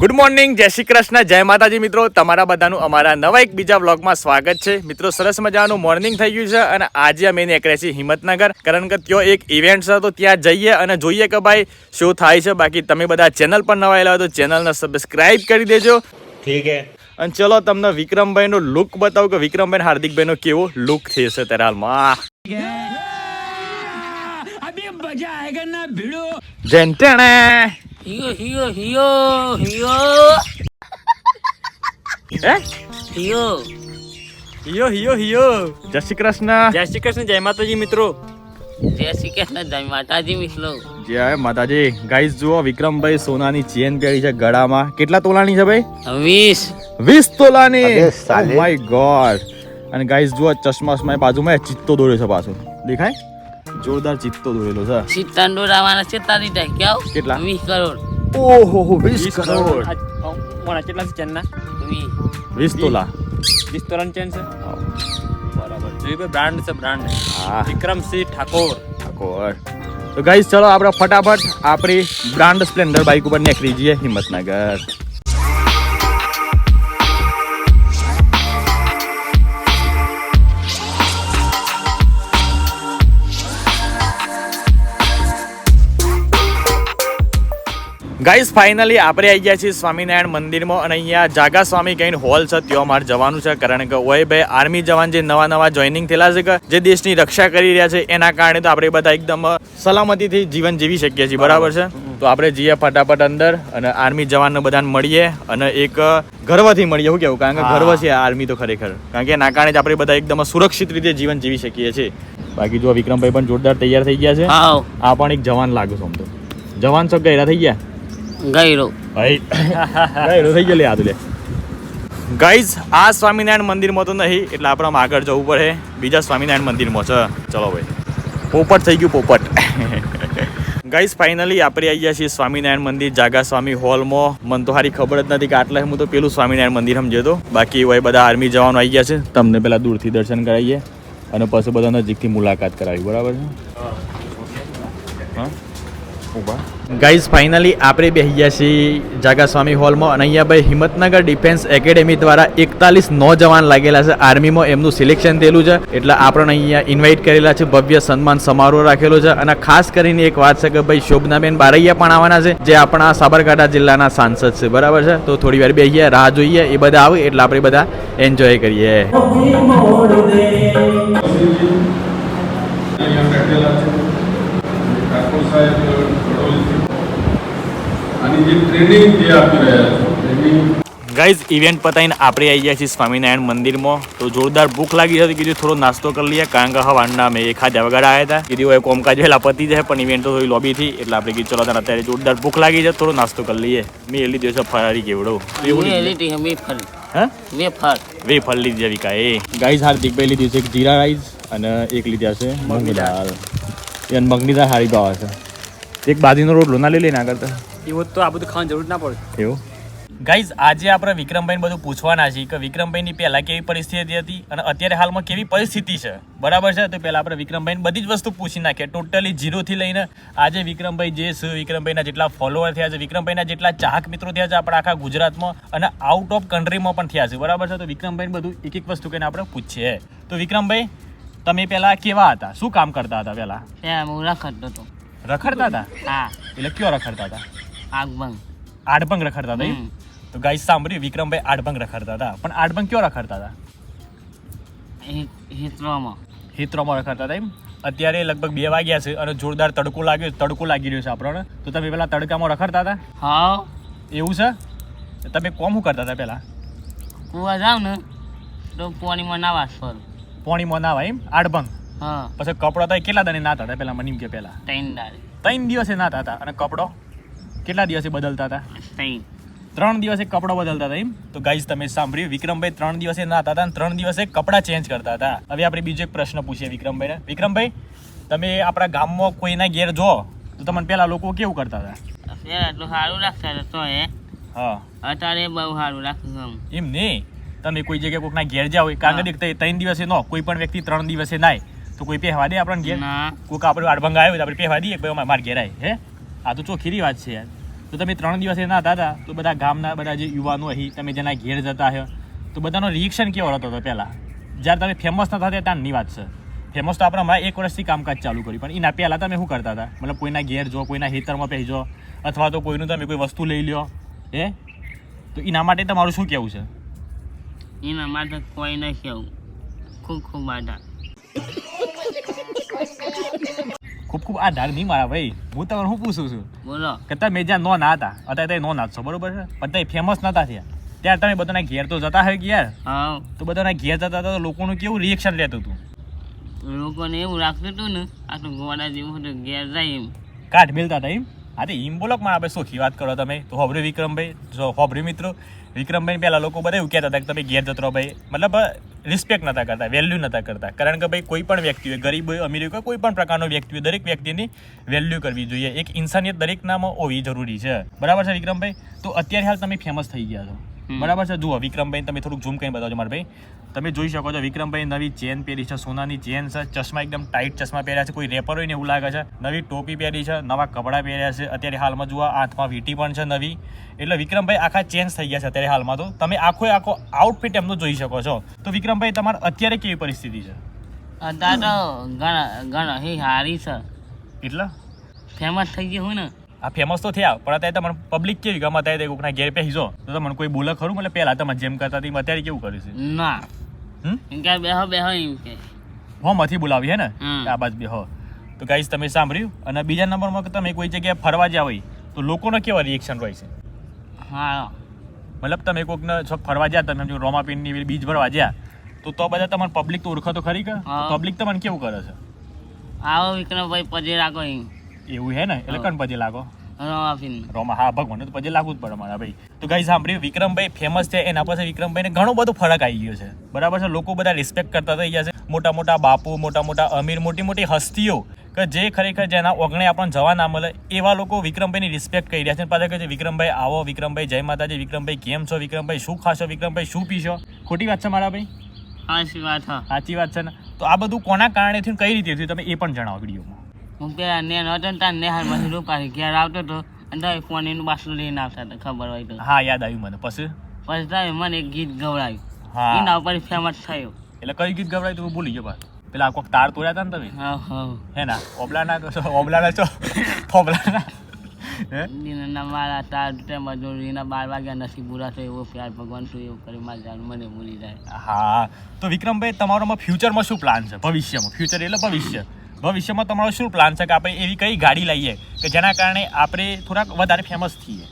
Good morning જય શ્રી કૃષ્ણ જય માતાજી મિત્રો. તમારા બધાનું અમારા નવા એક બીજા બ્લોગમાં સ્વાગત છે. મિત્રો સરસ મજાનું મોર્નિંગ થઈ ગયું છે અને આજે અમે નીકળ્યા છીએ હિંમતનગર. કારણ કે ત્યાં એક ઇવેન્ટ છે તો ત્યાં જઈએ અને જોઈએ કે ભાઈ શું થાય છે. બાકી તમે બધા ચેનલ પર નવાયેલા હોય તો ચેનલને સબસ્ક્રાઈબ કરી દેજો. ઠીક છે અને ચલો તમને વિક્રમભાઈનો લુક બતાવું કે વિક્રમભાઈ હાર્દિકભાઈનો કેવો લુક થશે ત્યારે હાલમાં. જયંતણે હિયો હિયો હિયો હિયો હે હિયો હિયો હિયો હિયો જય શ્રી કૃષ્ણ જય શ્રી કૃષ્ણ જય માતાજી મિત્રો જય શ્રી કૃષ્ણ જય માતાજી મિત્રો જય માતાજી ગાઈસ જુઓ વિક્રમભાઈ સોનાની ચેન પહેરી છે ગળામાં. કેટલા તોલાની છે ભાઈ? વીસ. વીસ તોલાની? માય ગોડ oh અને ગાઈઝ જુઓ ચશ્મા બાજુમાં ચિત્તો દોરે છે પાછો. દેખાય? જોરદાર ચિત્તો દોરેલો છે. ચિત્તાન દોરાવાના છે તારી કેટલા? વીસ કરોડ. ઓહો વીસ કરોડ. મોણા કેટલા છે ચેનના વીસ વીસ તોલા. વીસ તોલાની ચેન છે? બરાબર. જોઈએ બ્રાન્ડ છે બ્રાન્ડ હા. વિક્રમસિંહ ઠાકોર. ઠાકોર. તો ગાઈસ ચલો આપણે ફટાફટ આપણી બ્રાન્ડ સ્પ્લેન્ડર બાઇક ઉપર નીકળી જઈએ હિંમતનગર. ગાઈસ ફાઇનલી આપણે આવી ગયા છીએ સ્વામિનારાયણ મંદિરમાં અને અહીંયા જાગા સ્વામી કહીને હોલ છે ત્યાં અમારે જવાનું છે કારણ કે ઓય ભાઈ આર્મી જવાન જે નવા નવા જોઈનિંગ થયેલા છે કે જે દેશની રક્ષા કરી રહ્યા છે એના કારણે તો આપણે બધા એકદમ સલામતીથી જીવન જીવી શકીએ છીએ બરાબર છે? તો આપણે જઈએ ફટાફટ અંદર અને આર્મી જવાનને બધાને મળીએ અને એક ગર્વથી મળીએ શું કેવું? કારણ કે ગર્વ છે આર્મી તો ખરેખર. કારણ કે એના કારણે જ આપણે બધા એકદમ સુરક્ષિત રીતે જીવન જીવી શકીએ છીએ. બાકી જો વિક્રમભાઈ પણ જોરદાર તૈયાર થઈ ગયા છે આ પણ એક જવાન લાગુ છું આમ તો. જવાન છો ગયરા થઈ ગયા? ગયરો. ગયરો થઈ ગયો લે આ તો લે ગાઈઝ આ સ્વામિનારાયણ મંદિરમાં તો નહીં, એટલે આપણે આગળ જવું પડે. બીજા સ્વામિનારાયણ મંદિરમાં છે. ચલો ભાઈ. પોપટ થઈ ગયું પોપટ. ગાઈઝ ફાઇનલી આપણે આવી ગયા છીએ સ્વામિનારાયણ મંદિર જાગા સ્વામી હોલમાં. મને તો સારી ખબર જ નથી કે આટલા હું તો પેલું સ્વામિનારાયણ મંદિર સમજ્યો તો. બાકી હોય બધા આર્મી જવાનો આવી ગયા છે. તમને પહેલાં દૂરથી દર્શન કરાવીએ. અને પછી બધા નજીકથી મુલાકાત કરાવી. બરાબર છે? હા. ગાઈઝ ફાઇનલી આપણે બેસી ગયા છીએ જાગા સ્વામી હોલમાં અને અહીંયા ભાઈ હિંમતનગર ડિફેન્સ એકેડેમી દ્વારા એકતાલીસ નોજવાન લાગેલા છે. આર્મીમાં એમનું સિલેક્શન થયેલું છે. એટલે આપણને અહીંયા ઇન્વાઇટ કરેલા છે. ભવ્ય સન્માન સમારોહ રાખેલો છે. અને ખાસ કરીને એક વાત છે કે ભાઈ શોભનાબેન બારૈયા પણ આવવાના છે જે આપણા સાબરકાંઠા જિલ્લાના સાંસદ છે. બરાબર છે? તો થોડી વાર બેસીએ રાહ જોઈએ એ બધા આવે એટલે આપણે બધા એન્જોય કરીએ અહીંયા બેઠેલા છે ઠાકોર સાહેબ વડોલીથી આની જે ટ્રેનિંગ જે આપી રહ્યા છે ટ્રેનિંગ ગાઈઝ ઇવેન્ટ પતાવીને આપણે આવી ગયા છીએ સ્વામિનારાયણ મંદિરમાં. તો જોરદાર ભૂખ લાગી હતી કીધું થોડો નાસ્તો કરી લઈએ કારણ કે હવાના મેં એક ખાધા વગાડા આવ્યા હતા. કીધું હવે કોમકાજ વહેલા પતી જાય પણ ઇવેન્ટ તો થોડી લોબી થી એટલે આપણે કીધું ચલો તારે અત્યારે જોરદાર ભૂખ લાગી છે થોડો નાસ્તો કરી લઈએ. મેં એ દિવસે ફરારી કેવડો. એવું લીધી. હા? વે ફળ લીધી છે વિકા એ ગાઈઝ હાર્દિકભાઈ લીધી છે એક જીરા રાઈસ અને એક લીધા છે મગની દાળ. એ મગની દાળ હારી ભાવ છે. એક બાજરીનો રોટલો ના લઈ લઈને આગળ એવું તો આ બધું ખાવાની જરૂર ના પડે. એવું? ગાઈઝ આજે આપણે વિક્રમભાઈ બધું પૂછવાના છીએ કે વિક્રમભાઈની પહેલા કેવી પરિસ્થિતિ હતી અને અત્યારે હાલમાં કેવી પરિસ્થિતિ છે? બરાબર છે? તો પહેલા આપણે વિક્રમભાઈને બધી જ વસ્તુ પૂછી નાખીએ. ટોટલી જીરોથી લઈને આજે વિક્રમભાઈ જે છે વિક્રમભાઈના જેટલા ફોલોવર થયા છે વિક્રમભાઈના જેટલા ચાહક મિત્રો થયા છે આપણા આખા ગુજરાતમાં અને આઉટ ઓફ કન્ટ્રીમાં પણ થયા છે. બરાબર છે? તો વિક્રમભાઈને બધું એક એક વસ્તુ કહીને આપણે પૂછીએ. તો વિક્રમભાઈ તમે પહેલા કેવા હતા? શું કામ કરતા હતા પહેલા હું રખડતો હતો. રખડતા હતા? હા. એટલે કયો રખડતા હતા? આગબંગ આડભંગ રખડતા હતા એમ? તો ગાઈસ સાંભળ્યું વિક્રમભાઈ આડભંગ રખડતા હતા. પણ આડભંગ કયો રખડતા હતા? હિત્રોમાં. હિત્રોમાં રખડતા હતા એમ? અત્યારે લગભગ બે વાગ્યા છે અને જોરદાર તડકો લાગ્યો તડકો લાગી રહ્યો છે આપણને. તો તમે પેલા તડકામાં રખડતા હતા? હા. એવું છે? તમે કોમ શું કરતા હતા પેલા? કુવા જાવ ને તો પાણીમાં નાવા સર પોણીમાં ના એમ? આડભંગ હા. પછી કપડો તો કેટલા દાને નાતા હતા પેલા મને એમ કે પેલા? ત્રણ દાડે. ત્રણ દિવસે નાતા હતા. અને કપડો? કેટલા દિવસે બદલતા હતા? ત્રણ. દિવસે કપડો બદલતા હતા એમ? તો ગાઈઝ તમે સાંભળ્યું વિક્રમભાઈ ત્રણ દિવસે નાતા હતા અને ત્રણ દિવસે કપડાં ચેન્જ કરતા હતા. હવે આપણે બીજો એક પ્રશ્ન પૂછીએ વિક્રમભાઈને. વિક્રમભાઈ તમે આપણા ગામમાં કોઈના ઘેર જો તો તમને પેલા લોકો કેવું કરતા હતા? પેલા તો સારું રાખતા હતા તો એ હા. અત્યારે બહુ સારું રાખું એમ નહીં તમે કોઈ જગ્યાએ કોઈકના ઘેર જાઓ કારણ કે ત્રણ દિવસે નો કોઈ પણ વ્યક્તિ ત્રણ દિવસે નાય તો કોઈ પહેવા દે આપણને ઘેર? કોઈક આપણે આડભંગ આવ્યો તો આપણે પહેવા દઈએ ભાઈ મારા ઘેર આય હે? આ તો ચોખીરી વાત છે યાર. તો તમે ત્રણ દિવસ એના હતા હતા તો બધા ગામના બધા જે યુવાનો અહીં તમે જેના ઘેર જતા હો તો બધાનો રિએક્શન કેવો હતો તો પહેલાં? જ્યારે તમે ફેમસ નતા ત્યાં ત્યાંની વાત છે. ફેમસ તો આપણે હમણાં એક વર્ષથી કામકાજ ચાલુ કર્યું પણ એના પહેલાં તમે શું કરતા હતા? મતલબ કોઈના ઘેર જો કોઈના ખેતરમાં પહેજો અથવા તો કોઈનું તમે કોઈ વસ્તુ લઈ લ્યો હે? તો એના માટે તમારું શું કહેવું છે? એના માટે કોઈ નહીં કેવું ખૂબ ખૂબ આભાર. ખૂબ ખૂબ આધાર નહીં મારા ભાઈ. હું તમને શું પૂછું છું? બોલો. કે તમે જ્યાં નો ના હતા અત્યારે તમે નો ના છો બરોબર છે? પણ તમે ફેમસ નતા થયા. ત્યારે તમે બધાના ઘેર તો જતા હોય કે યાર? હા. તો બધાના ઘેર જતા હતા તો લોકોનું કેવું રિએક્શન લેતું હતું? લોકોને એવું રાખતું હતું ને આ તો જેવું હતું ઘેર જાય એમ. કાઢ મિલતા હતા એમ? હા તો એમ બોલો મારા ભાઈ સોખી વાત કરો તમે? તો હોબરી વિક્રમભાઈ? જો હોબરી મિત્રો વિક્રમભાઈ પહેલાં લોકો બધા એવું કહેતા હતા કે તમે ઘેર જતો રહો ભાઈ. મતલબ રિસ્પેક્ટ નતા કરતા વેલ્યુ નતા કરતા. કારણ કે ભાઈ, કોઈ પણ વ્યક્તિ હોય ગરીબ હોય, અમીર હોય કોઈ પણ પ્રકારનો વ્યક્તિ હોય, દરેક વ્યક્તિની વેલ્યુ કરવી જોઈએ. એક ઇન્સાનિયત દરેક નામ હોવી જરૂરી છે. બરાબર છે વિક્રમભાઈ? તો અત્યારે હાલ તમે ફેમસ થઈ ગયા છો. બરાબર છે? જુઓ વિક્રમભાઈ તમે થોડુંક ઝૂમ કરીને બતાવજો મારા ભાઈ. તમે જોઈ શકો છો વિક્રમભાઈ નવી ચેન પહેરી છે સોનાની ચેન છે ચશ્મા એકદમ ટાઈટ ચશ્મા પહેર્યા છે. કોઈ રેપર હોય ને એવું લાગે છે નવી ટોપી પહેરી છે નવા કપડાં પહેર્યા છે. અત્યારે હાલમાં જુઓ હાથમાં વીટી પણ છે નવી. એટલે વિક્રમભાઈ આખા ચેન્જ થઈ ગયા છે અત્યારે હાલમાં તો. તમે આખો આખો આઉટફિટ એમનું જોઈ શકો છો. તો વિક્રમભાઈ તમારે અત્યારે કેવી પરિસ્થિતિ છે? અત્યારે તો ઘણા ઘણા સારી છે. એટલે ફેમસ થઈ ગયું હોય ને. આ ફેમસ તો થયા પણ અત્યારે તમને પબ્લિક કેવી ગમે? અત્યારે કોકના ઘેર પહેજો તો તમને કોઈ બોલે ખરું? એટલે પહેલા તમે જેમ કરતા હતી અત્યારે કેવું કર્યું છે? ના. એમ કે બેહો બેહો એમ કે. હો મથી બોલાવી હે ને? આ બાજ બેહો. તો ગાઈસ તમે સાંભળ્યું? અને બીજા નંબરમાં કે તમે કોઈ જગ્યાએ ફરવા જ્યાં હોય તો લોકોનો કેવા રિએક્શન હોય છે? હા. મતલબ તમે કોકને ફરવા જ્યાં તમે જો રોમાપીનની બીજ ભરવા જ્યાં તો તો બધા તમારે પબ્લિક તો ઓળખો તો ખરી કે. પબ્લિક તમને કેવું કરે છે? આવો વિક્રમભાઈ પજે રાખો એમ. એવું હે ને? એટલે કણ પછી લાગો? રોમા હા ભગવાન તો પછી લાગુ જ પડે મારા ભાઈ. તો ગાઈ સાંભળ્યું? વિક્રમભાઈ ફેમસ છે એના પછી વિક્રમભાઈને ઘણો બધો ફરક આવી ગયો છે. બરાબર છે? લોકો બધા રિસ્પેક્ટ કરતા થઈ ગયા છે. મોટા મોટા બાપુ મોટા મોટા અમીર મોટી મોટી હસ્તીઓ કે જે ખરેખર જેના ઓગણે આપણને જવા ના મળે એવા લોકો વિક્રમભાઈની રિસ્પેક્ટ કરી રહ્યા છે. પાછા કહે છે વિક્રમભાઈ આવો વિક્રમભાઈ જય માતાજી વિક્રમભાઈ કેમ છો? વિક્રમભાઈ શું ખાશો? વિક્રમભાઈ શું પીશો? ખોટી વાત છે મારા ભાઈ? હાચી વાત હા. સાચી વાત છે ને? તો આ બધું કોના કારણે થયું કઈ રીતે થયું? તમે એ પણ જણાવો વિડીયોમાં. હું પેલા નેન હતો ને તાર નેહાલમાંથી રૂપાથી ઘેર આવતો હતો અને તમે ફોન એનું બાસલું લઈને આવતા હતા ખબર હોય તો. હા યાદ આવ્યું મને. પછી? પછી તમે મને એક ગીત ગવડાવ્યું હા. એના ઉપર ફેમસ થયો. એટલે કઈ ગીત ગવડાય તું ભૂલી ગયો પાછું. પેલા કોક તાર તોડ્યા હતા ને તમે? હા હા. હે ના? ઓબલાના તો ઓબલાના તો ફોબલાના? હે? દિનના મારા તાર તેમાં જો એના બાર વાગ્યા પૂરા થયો એવો પ્યાર ભગવાન તું એવું કરી મારે જાણ મને ભૂલી જાય. હા. તો વિક્રમભાઈ તમારામાં ફ્યુચરમાં શું પ્લાન છે? ભવિષ્યમાં. ફ્યુચર એટલે ભવિષ્ય. ભવિષ્યમાં તમારો શું પ્લાન છે કે આપણે એવી કઈ ગાડી લઈએ કે જેના કારણે આપણે થોડાક વધારે ફેમસ થઈએ?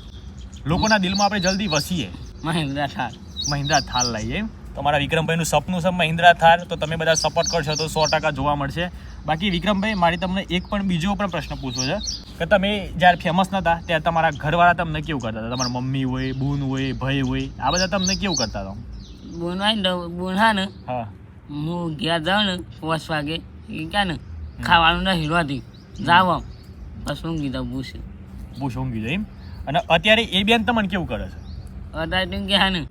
લોકોના દિલમાં આપણે જલ્દી વસીએ. મહિન્દ્રા થાર. મહિન્દ્રા થાર લઈએ. તમારા વિક્રમભાઈનું સપનું છે મહિન્દ્રા થાર તો તમે બધા સપોર્ટ કરશો તો સો ટકા જોવા મળશે. બાકી વિક્રમભાઈ મારી તમને એક પણ બીજો પણ પ્રશ્ન પૂછવો છે. કે તમે જ્યારે ફેમસ નહોતા ત્યારે તમારા ઘરવાળા તમને કેવું કરતા હતા? તમારા મમ્મી હોય બૂન હોય ભાઈ હોય આ બધા તમને કેવું કરતા હતા? બોનવાય ને બોના ને. હા. હું ગયા જાઉં ને પાંચ વાગે. ક્યાં ને? ખાવાનું નથી રોતી જાવ બસ ઊંઘી દઉં ભૂસી. ભૂસ ઊંઘી જાય એમ? અને અત્યારે એ બેન તમને કેવું કરે છે? અત્યારે તું ક્યાં ને.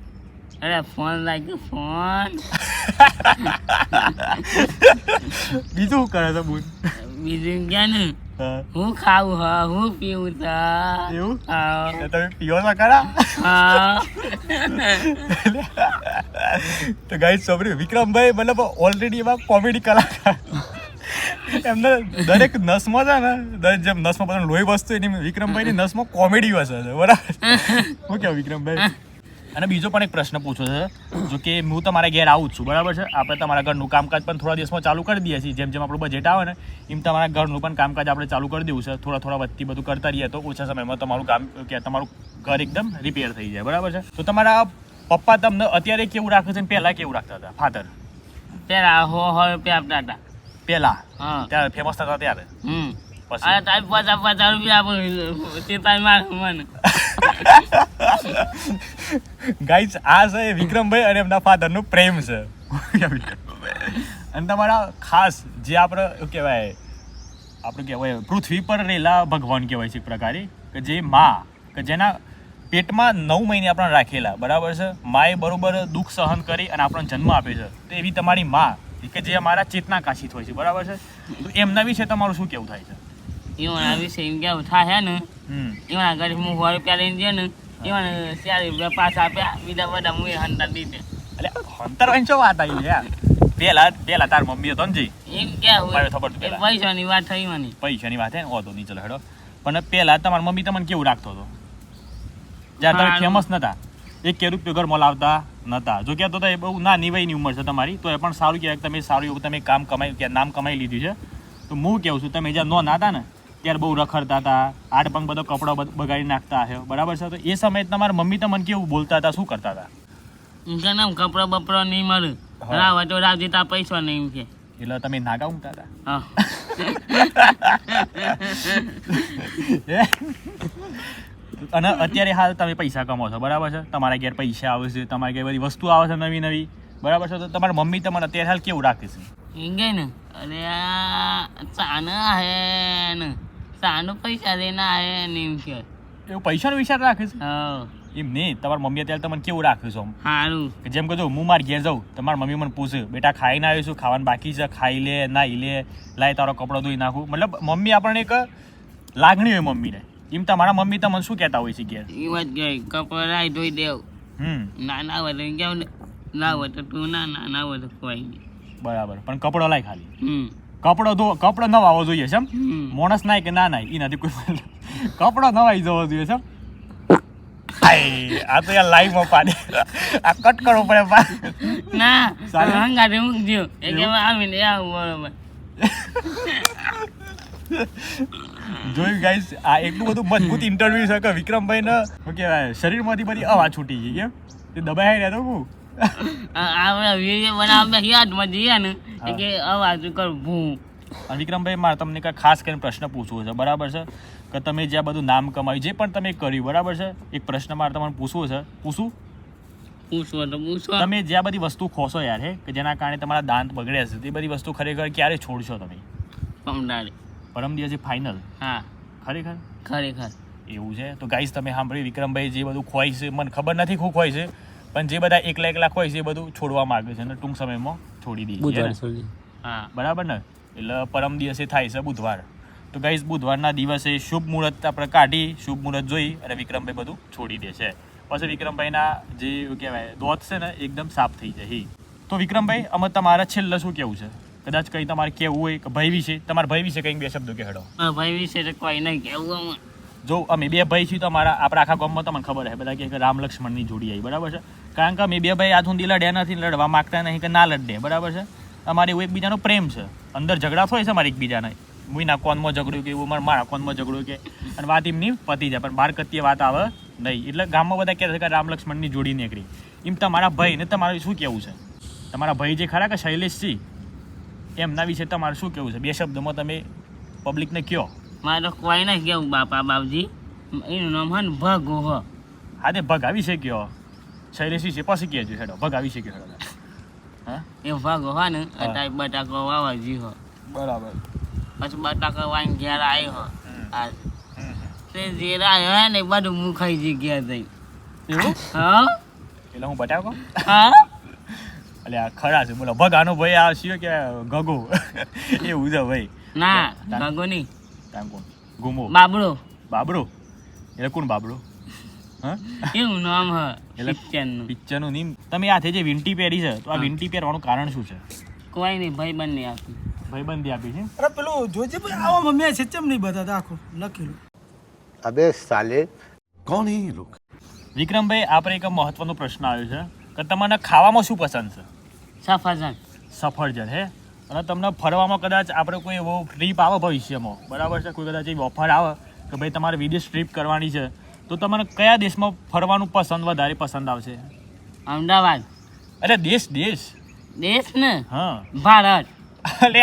અરે ફોન લાગ્યો ફોન. બીજું કરે છે બૂન? બીજું ક્યાં ને. હું. ખાવું હા હું પીવું તા એવું? તમે પીવો છો ખરા? હા. તો ગાઈસ સાંભળ્યું? વિક્રમભાઈ મતલબ ઓલરેડી એમાં કોમેડી કલાકાર. એમને દરેક નસમાં છે ને દરેક જેમ નસમાં બધા લોહી વસ્તુ એની વિક્રમભાઈની નસમાં કોમેડી વસે છે બરાબર? હું કેવું વિક્રમભાઈ? અને બીજો પણ એક પ્રશ્ન પૂછો છે જો કે હું તમારા ઘેર આવું જ છું બરાબર છે? આપણે તમારા ઘરનું કામકાજ પણ થોડા દિવસમાં ચાલુ કરી દઈએ છીએ જેમ જેમ આપણું બજેટ આવે ને એમ તમારા ઘરનું પણ કામકાજ આપણે ચાલુ કરી દેવું છે થોડા થોડા વધતી બધું કરતા રહીએ તો ઓછા સમયમાં તમારું કામ કે તમારું ઘર એકદમ રિપેર થઈ જાય બરાબર છે? તો તમારા પપ્પા તમને અત્યારે કેવું રાખે છે ને પહેલાં કેવું રાખતા હતા ફાધર પેલા હો હો આપતા હતા પહેલાં હા. ત્યારે ફેમસ થતા ત્યારે. પછી? પચાસ પચાસ રૂપિયા મને. ગાઈસ આ છે વિક્રમભાઈ અને એમના ફાધરનો પ્રેમ છે. અને તમારા ખાસ જે આપણે કહેવાય આપણે કહેવાય પૃથ્વી પર રહેલા ભગવાન કહેવાય છે એક પ્રકારે કે જે માં કે જેના પેટમાં નવ મહિને આપણને રાખેલા બરાબર છે? માએ બરોબર દુઃખ સહન કરી અને આપણને જન્મ આપે છે. તો એવી તમારી માં કે જે અમારા ચેતના કાશિત હોય છે બરાબર છે? એમના વિશે તમારું શું કેવું થાય છે? એવા વિશે એમ કેવું થાય ને? એવા આગળ હું સો રૂપિયા લઈને ને એમાં ચાર રૂપિયા પાછા આપ્યા બીજા બધા હું હંતા દીધે એટલે હંતર વાંચો વાત આવી યાર પેલા પેલા તાર મમ્મી હતો ને જી? એમ મારે ખબર પેલા. પૈસાની વાત થઈ મને. પૈસાની વાત હે ઓતો નહીં ચલો હેડો. પણ પેલા તમારી મમ્મી તમને કેવું રાખતો હતો? જ્યારે તમે ફેમસ નતા એક કે રૂપિયો ઘરમાં લાવતા? નતા. જો કે તો તો એ બહુ ના વયની ઉંમર છે તમારી તો એ પણ સારું કહેવાય તમે સારું એવું તમે કામ કમાઈ કે નામ કમાઈ લીધું છે. તો હું કહું છું તમે જ્યાં નોન હતા ને ત્યારે બહુ રખડતા હતા આઠ પંગ બધો કપડો બગાડી નાખતા હશે બરાબર છે? તો એ સમયે તમારા મમ્મી તમને કેવું બોલતા હતા શું કરતા હતા? એમ કે નામ કપડો બપડો નહીં મળે. રાવ તો રાવ પૈસા નહીં કે એટલે તમે નાગા ઉમતા હતા? અને અત્યારે હાલ તમે પૈસા કમાવો છો બરાબર છે? તમારા ઘેર પૈસા આવે છે તમારી ઘેર બધી વસ્તુ આવે છે નવી નવી બરાબર છે? તો તમારી મમ્મી તમને અત્યારે હાલ કેવું રાખે છે? એમ ને અરે આ ચાના હે ને ચાનો પૈસા દેના હે ને એમ કે. એવું પૈસાનો વિચાર રાખે છે? હા. એમ નહીં તમારા મમ્મી અત્યારે તમને કેવું રાખ્યું છે સારું કે જેમ કે જો હું માર ઘેર જાઉં તમારી મમ્મી મને પૂછે બેટા ખાઈને આવ્યો છું ખાવાનું બાકી છે ખાઈ લે નાહી લે લાય તારો કપડો ધોઈ નાખું. મતલબ મમ્મી આપણને એક લાગણી હોય મમ્મીને. એમ તમારા મમ્મી તમને શું કહેતા હોય છે ઘેર એ વાત ગઈ કપડા ધોઈ દેવ. હમ. ના ના એમ કેવું ને? ના હોય તો ના ના ના તો કોઈ બરાબર. પણ કપડો લાય ખાલી. હમ. કપડો ધો કપડો નવાવો જોઈએ છે માણસ નાય કે ના નાય એ નથી કોઈ. કપડો નવાઈ જવો જોઈએ છે આ તો યાર લાઈવમાં પાડે આ કટ કરવો પડે પા ના. હંગાતે મૂકજો એ કે આવીને આવું બરોબર. જોયું ગાઈસ આ એટલું બધું મજબૂત ઇન્ટરવ્યુ છે કે વિક્રમભાઈ ને શું કહેવાય શરીરમાંથી બધી અવાજ છૂટી ગઈ કેમ તે દબાઈ રહ્યા તો હું? આપણે વીડિયો બનાવવા યાદમાં જઈએ ને. કે અવાજ કર ભૂ. વિક્રમભાઈ મારે તમને કાંઈ ખાસ કરીને પ્રશ્ન પૂછવો છે બરાબર છે? કે તમે જે આ બધું નામ કમાયું જે પણ તમે કર્યું બરાબર છે? એક પ્રશ્ન મારે તમને પૂછવો છે. પૂછું? પૂછવો તો તમે જે આ બધી વસ્તુ ખોશો યાર હે? કે જેના કારણે તમારા દાંત બગડ્યા છે તે બધી વસ્તુ ખરેખર ક્યારે છોડશો તમે? પરમ દિવસે ફાઇનલ હા. ખરેખર? ખરેખર. એવું છે? તો ગાઈસ તમે સાંભળ્યું વિક્રમભાઈ જે બધું ખોય છે મને ખબર નથી શું ખોય છે પણ જે બધા એકલા એકલા ખોય છે એ બધું છોડવા માંગે છે અને ટૂંક સમયમાં છોડી દે હા બરાબર ને? એટલે પરમ દિવસે થાય છે બુધવાર. તો ગાઈસ બુધવારના દિવસે શુભ મુહૂર્ત આપણે કાઢી શુભ મુહૂર્ત જોઈ અને વિક્રમભાઈ બધું છોડી દે છે. પછી વિક્રમભાઈના જે કહેવાય દોત છે ને એકદમ સાફ થઈ જાય. તો વિક્રમભાઈ અમે તમારા છેલ્લે શું કેવું છે? કદાચ કંઈ તમારે કેવું હોય કે ભાઈ વિશે તમારા ભાઈ વિશે કંઈક બે શબ્દો કહેડો. ભાઈ વિશે તો કોઈ નહીં કેવું. જો અમે બે ભાઈ છીએ તો અમારા આપણા આખા ગામમાં તમને ખબર છે બધા કે રામ લક્ષ્મણની જોડી આવી બરાબર છે? કારણ કે અમે બે ભાઈ આજ સુધી લડ્યા નથી લડવા માંગતા નહીં કે ના લડે બરાબર છે? અમારે એવું એકબીજાનો પ્રેમ છે. અંદર ઝઘડા થાય છે અમારે એકબીજાને. મુઈના કોનમાં ઝઘડ્યું કે એવું મારા મારા કોનમાં ઝઘડ્યું કે અને વાત એમની પતી જાય પણ બાર કત્તીએ વાત આવે નહીં. એટલે ગામમાં બધા કહેતા કે રામ લક્ષ્મણની જોડી નીકળી. એમ તમારા ભાઈ ને તમારું શું કેવું છે? તમારા ભાઈ જે ખરા કે શૈલેષજી? એમના વિશે તમારે શું કેવું છે? બે શબ્દમાં તમે પબ્લિકને કહો. મારે કોઈ નહીં કેવું બાપા બાપજી. એનું નામ હે ને ભગો હ. હા તે ભગાવી છે કયો શૈલેષ વિશે પછી કહેજો હેડો. ભગાવી છે કયો હેડો હા? એ ભગો હ ને અટાઈ બટાકો વાવા જી હો. બરાબર. પછી બટાકો વાઈને ઘેર આવ્યો હો. આ તે જીરા હે ને બધું મુખાઈ ખાઈ જી ગયા જઈ એવું? હા? એટલે હું બટાકો? હા? એટલે આ ખરા છે બોલો. ભગાનો ભાઈ આ શું કે ગગો? એવું છે ભાઈ. ના ગગો નહીં. તાન કોણ? ગુમો. બાબડો બાબડો એટલે કોણ બાબડો એવું નામ હ? પિક્ચરનું. પિક્ચરનું નીમ તમે હાથે જે વિન્ટી પહેરી છે તો આ વિન્ટી પહેરવાનું કારણ શું છે? કોઈ નહીં ભાઈ બંધ નહીં આપી. ભાઈબંધી આપી છે? અરે પેલું જોજે ભાઈ આવો મેં સિસ્ટમ નહીં બતાતા આખો લખેલું. અબે સાલે. કોણ હે લોક? વિક્રમભાઈ આપણે એક મહત્વનો પ્રશ્ન આવ્યો છે કે તમને ખાવામાં શું પસંદ છે? સફરજન સફરજન હે? અને તમને ફરવામાં કદાચ આપણે કોઈ એવો ટ્રીપ આવે ભવિષ્યમાં. બરાબર છે? કોઈ કદાચ એવી ઓફર આવે કે ભાઈ તમારે વિદેશ ટ્રીપ કરવાની છે તો તમને કયા દેશમાં ફરવાનું પસંદ વધારે પસંદ આવશે? અમદાવાદ. અરે દેશ દેશ? દેશ ને? હા. ભારત. એટલે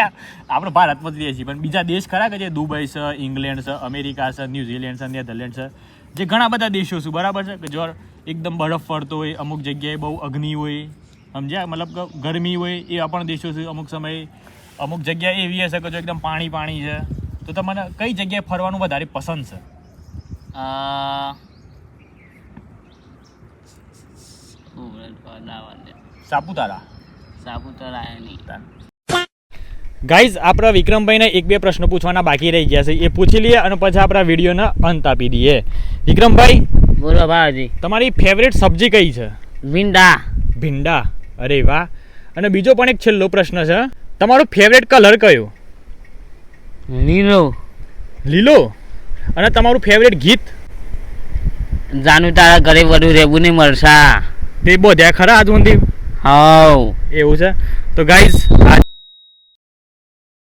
આપણે ભારતમાં જ રહીએ છીએ પણ બીજા દેશ ખરા કે જે દુબઈ છે ઇંગ્લેન્ડ છે અમેરિકા છે ન્યુઝીલેન્ડ છે નેધરલેન્ડ છે જે ઘણા બધા દેશો છે બરાબર છે? કે જો એકદમ બરફ પડતો હોય અમુક જગ્યાએ બહુ અગ્નિ હોય સમજ્યા? મતલબ કે ગરમી હોય એવા પણ દેશો છે અમુક સમયે અમુક જગ્યા એવી હશે કે જો એકદમ પાણી પાણી છે. તો તમને કઈ જગ્યાએ ફરવાનું વધારે પસંદ છે. સાપુતારા. સાપુતારા ગાઈઝ આપણા વિક્રમભાઈને એક બે પ્રશ્નો પૂછવાના બાકી રહી ગયા છે. એ પૂછી લઈએ અને પછી આપણા વિડીયોને અંત આપી દઈએ. વિક્રમભાઈ બોલો ભાવજી તમારી ફેવરેટ સબ્જી કઈ છે? ભીંડા. ભીંડા. અરે વાહ. અને બીજો પણ એક છેલ્લો પ્રશ્ન છે તમારો ફેવરેટ કલર કયો? લીલો. લીલો? અને તમારું ફેવરેટ ગીત? જાનું તારા ઘરે વધુ રહેવું નહીં મળશા. તે બધા ખરા આજ સુધી? હાવ. એવું છે? તો ગાઈઝ